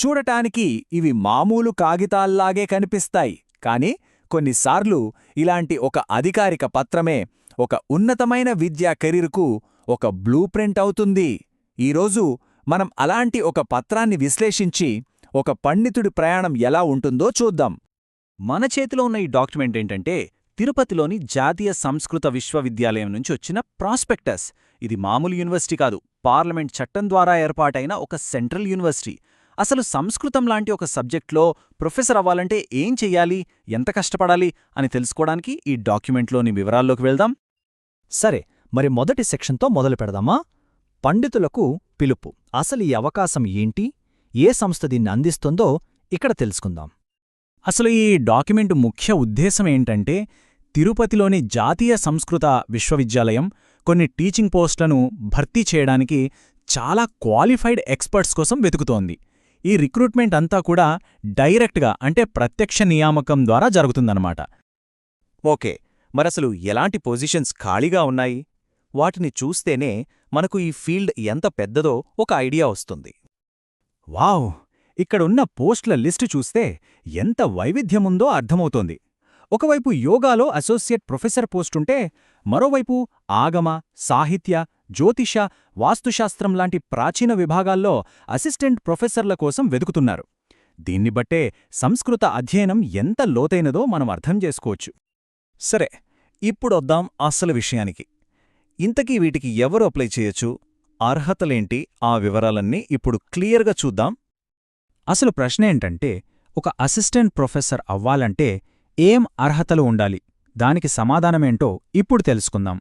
చూడటానికి ఇవి మామూలు కాగితాల్లాగే కనిపిస్తాయి. కాని కొన్నిసార్లు ఇలాంటి ఒక అధికారిక పత్రమే ఒక ఉన్నతమైన విద్యా కెరీర్కు ఒక బ్లూ ప్రింట్ అవుతుంది. ఈరోజు మనం అలాంటి ఒక పత్రాన్ని విశ్లేషించి ఒక పండితుడి ప్రయాణం ఎలా ఉంటుందో చూద్దాం. మన చేతిలో ఉన్న ఈ డాక్యుమెంట్ ఏంటంటే తిరుపతిలోని జాతీయ సంస్కృత విశ్వవిద్యాలయం నుంచి వచ్చిన ప్రాస్పెక్టస్. ఇది మామూలు యూనివర్సిటీ కాదు పార్లమెంట్ చట్టం ద్వారా ఏర్పాటైన ఒక సెంట్రల్ యూనివర్సిటీ. అసలు సంస్కృతం లాంటి ఒక సబ్జెక్ట్లో ప్రొఫెసర్ అవ్వాలంటే ఏం చెయ్యాలి? ఎంత కష్టపడాలి? అని తెలుసుకోవడానికి ఈ డాక్యుమెంట్లోని వివరాల్లోకి వెళ్దాం. సరే మరి మొదటి సెక్షన్తో మొదలు పెడదామా? పండితులకు పిలుపు. అసలు ఈ అవకాశం ఏంటి? ఏ సంస్థ దీన్ని అందిస్తుందో ఇక్కడ తెలుసుకుందాం. అసలు ఈ డాక్యుమెంట్ ముఖ్య ఉద్దేశం ఏంటంటే తిరుపతిలోని జాతీయ సంస్కృత విశ్వవిద్యాలయం కొన్ని టీచింగ్ పోస్టులను భర్తీ చేయడానికి చాలా క్వాలిఫైడ్ ఎక్స్పర్ట్స్ కోసం వెతుకుతోంది. ఈ రిక్రూట్మెంట్ అంతా కూడా డైరెక్ట్గా అంటే ప్రత్యక్ష నియామకం ద్వారా జరుగుతుందన్నమాట. ఓకే మరసలు ఎలాంటి పొజిషన్స్ ఖాళీగా ఉన్నాయి? వాటిని చూస్తేనే మనకు ఈ ఫీల్డ్ ఎంత పెద్దదో ఒక ఐడియా వస్తుంది. వావ్! ఇక్కడున్న పోస్టుల లిస్టు చూస్తే ఎంత వైవిధ్యముందో అర్థమవుతోంది. ఒకవైపు యోగాలో అసోసియేట్ ప్రొఫెసర్ పోస్టుంటే మరోవైపు ఆగమ సాహిత్య జ్యోతిష వాస్తుశాస్త్రం లాంటి ప్రాచీన విభాగాల్లో అసిస్టెంట్ ప్రొఫెసర్ల కోసం వెతుకుతున్నారు దీన్ని బట్టే సంస్కృత అధ్యయనం ఎంత లోతైనదో మనం అర్థం చేసుకోవచ్చు. సరే ఇప్పుడొద్దాం అసలు విషయానికి. ఇంతకీ వీటికి ఎవరు అప్లై చేయొచ్చు? అర్హతలేంటి? ఆ వివరాలన్నీ ఇప్పుడు క్లియర్గా చూద్దాం. అసలు ప్రశ్న ఏంటంటే ఒక అసిస్టెంట్ ప్రొఫెసర్ అవ్వాలంటే ఏం అర్హతలు ఉండాలి? దానికి సమాధానమేంటో ఇప్పుడు తెలుసుకుందాం.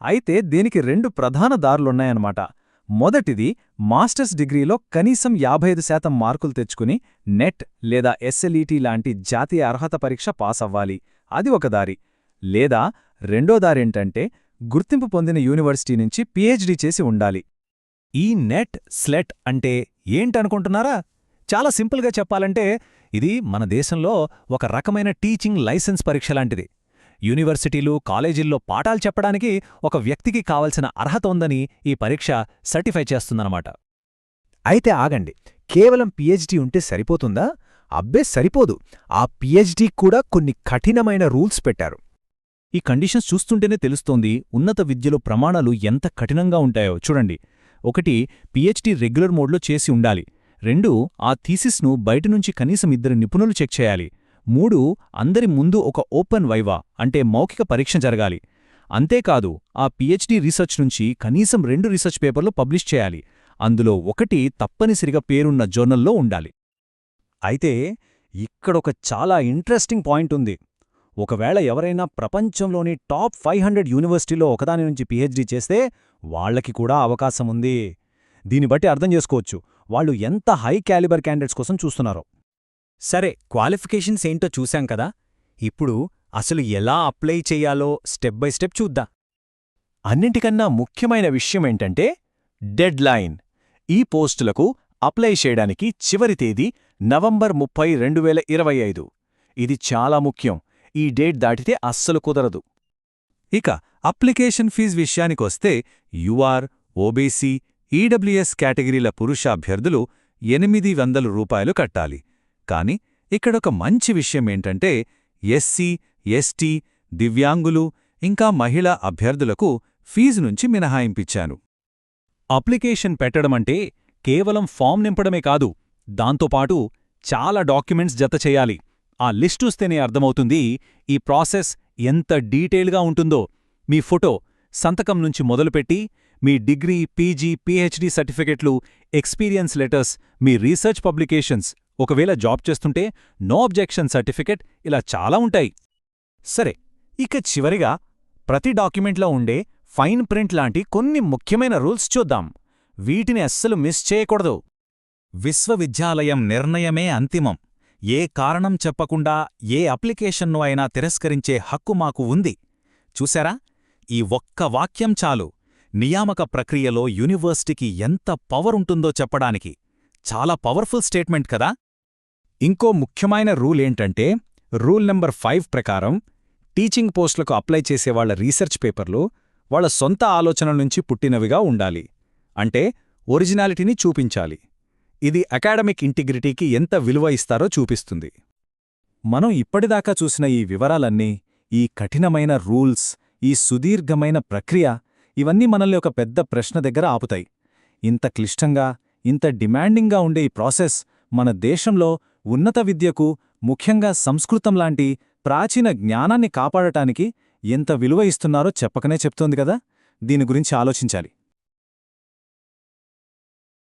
అయితే దీనికి రెండు ప్రధాన దారులున్నాయన్నమాట. మొదటిది మాస్టర్స్ డిగ్రీలో కనీసం యాభై ఐదు శాతం మార్కులు తెచ్చుకుని నెట్ లేదా ఎస్ఎల్ఈటీ లాంటి జాతీయ అర్హత పరీక్ష పాస్ అవ్వాలి అది ఒక దారి. లేదా రెండో దారేంటంటే గుర్తింపు పొందిన యూనివర్సిటీ నుంచి పీహెచ్డీ చేసి ఉండాలి. ఈ నెట్ స్లెట్ అంటే ఏంటనుకుంటున్నారా? చాలా సింపుల్గా చెప్పాలంటే ఇది మన దేశంలో ఒక రకమైన టీచింగ్ లైసెన్స్ పరీక్ష లాంటిది. యూనివర్సిటీలు కాలేజీల్లో పాఠాలు చెప్పడానికి ఒక వ్యక్తికి కావలసిన అర్హత ఉందని ఈ పరీక్ష సర్టిఫై చేస్తుందన్నమాట. అయితే ఆగండి కేవలం పీహెచ్డీ ఉంటే సరిపోతుందా? అబ్బే సరిపోదు. ఆ పీహెచ్డీ కూడా కొన్ని కఠినమైన రూల్స్ పెట్టారు. ఈ కండిషన్స్ చూస్తుంటేనే తెలుస్తోంది ఉన్నత విద్యలో ప్రమాణాలు ఎంత కఠినంగా ఉంటాయో. చూడండి ఒకటి పీహెచ్డీ రెగ్యులర్ మోడ్లో చేసి ఉండాలి. రెండు ఆ థీసిస్ను బయటనుంచి కనీసం ఇద్దరు నిపుణులు చెక్ చేయాలి. మూడు అందరి ముందు ఒక ఓపెన్ వైవా అంటే మౌఖిక పరీక్ష జరగాలి. అంతేకాదు ఆ పీహెచ్డీ రీసెర్చ్ నుంచి కనీసం రెండు రీసెర్చ్ పేపర్లు పబ్లిష్ చేయాలి. అందులో ఒకటి తప్పనిసరిగా పేరున్న జర్నల్లో ఉండాలి. అయితే ఇక్కడొక చాలా ఇంట్రెస్టింగ్ పాయింట్ ఉంది. ఒకవేళ ఎవరైనా ప్రపంచంలోని టాప్ ఫైవ్ హండ్రెడ్ యూనివర్సిటీలో ఒకదాని నుంచి పీహెచ్డీ చేస్తే వాళ్ళకి కూడా అవకాశం ఉంది. దీన్ని బట్టి అర్థం చేసుకోవచ్చు. వాళ్ళు ఎంత హై క్యాలిబర్ క్యాండిడేట్స్ కోసం చూస్తున్నారో. సరే క్వాలిఫికేషన్స్ ఏంటో చూశాం కదా? ఇప్పుడు అసలు ఎలా అప్లై చెయ్యాలో స్టెప్ బై స్టెప్ చూద్దా. అన్నింటికన్నా ముఖ్యమైన విషయమేంటంటే డెడ్ లైన్. ఈ పోస్టులకు అప్లై చేయడానికి చివరి తేదీ నవంబర్ ముప్పై రెండు వేల ఇరవై ఐదు. ఇది చాలా ముఖ్యం. ఈ డేట్ దాటితే అస్సలు కుదరదు. ఇక అప్లికేషన్ ఫీజ్ విషయానికొస్తే యుఆర్ ఓబీసీ ఈడబ్ల్యూఎస్ కేటగిరీల పురుష అభ్యర్థులు ఎనిమిది వందల రూపాయలు కట్టాలి. కాని ఇక్కడొక మంచి విషయం ఏంటంటే ఎస్సీ ఎస్టీ దివ్యాంగులు ఇంకా మహిళా అభ్యర్థులకు ఫీజు నుంచి మినహాయింపిచ్చాను అప్లికేషన్ పెట్టడమంటే కేవలం ఫామ్ నింపడమే కాదు దాంతోపాటు చాలా డాక్యుమెంట్స్ జతచేయాలి ఆ లిస్టూస్తేనే అర్థమవుతుంది ఈ ప్రాసెస్ ఎంత డీటెయిల్గా ఉంటుందో. మీ ఫోటో సంతకం నుంచి మొదలుపెట్టి మీ డిగ్రీ పీజీ పీహెచ్డీ సర్టిఫికెట్లు ఎక్స్పీరియన్స్ లెటర్స్ మీ రీసెర్చ్ పబ్లికేషన్స్ ఒకవేళ జాబ్ చేస్తుంటే నో అబ్జెక్షన్ సర్టిఫికెట్ ఇలా చాలా ఉంటాయి. సరే ఇక చివరిగా ప్రతి డాక్యుమెంట్లో ఉండే ఫైన్ ప్రింట్ లాంటి కొన్ని ముఖ్యమైన రూల్స్ చూద్దాం. వీటిని అస్సలు మిస్ చేయకూడదు. విశ్వవిద్యాలయం నిర్ణయమే అంతిమం. ఏ కారణం చెప్పకుండా ఏ అప్లికేషన్ను అయినా తిరస్కరించే హక్కు మాకు ఉంది. చూశారా? ఈ ఒక్క వాక్యం చాలు. నియామక ప్రక్రియలో యూనివర్సిటీకి ఎంత పవర్ ఉంటుందో చెప్పడానికి చాలా పవర్ఫుల్ స్టేట్మెంట్ కదా. ఇంకో ముఖ్యమైన రూల్ ఏంటంటే రూల్ నెంబర్ ఫైవ్ ప్రకారం టీచింగ్ పోస్టులకు అప్లై చేసేవాళ్ళ రీసెర్చ్ పేపర్లు వాళ్ళ సొంత ఆలోచనల నుంచి పుట్టినవిగా ఉండాలి. అంటే ఒరిజినాలిటీని చూపించాలి. ఇది అకాడమిక్ ఇంటిగ్రిటీకి ఎంత విలువ ఇస్తారో చూపిస్తుంది. మనం ఇప్పటిదాకా చూసిన ఈ వివరాలన్నీ ఈ కఠినమైన రూల్స్ ఈ సుదీర్ఘమైన ప్రక్రియ ఇవన్నీ మనల్ని ఒక పెద్ద ప్రశ్న దగ్గర ఆపుతాయి. ఇంత క్లిష్టంగా ఇంత డిమాండింగ్గా ఉండే ఈ ప్రాసెస్ మన దేశంలో ఉన్నత విద్యకు ముఖ్యంగా సంస్కృతం లాంటి ప్రాచీన జ్ఞానాన్ని కాపాడటానికి ఎంత విలువ ఇస్తున్నారో చెప్పకనే చెప్తోంది కదా? దీని గురించి ఆలోచించాలి.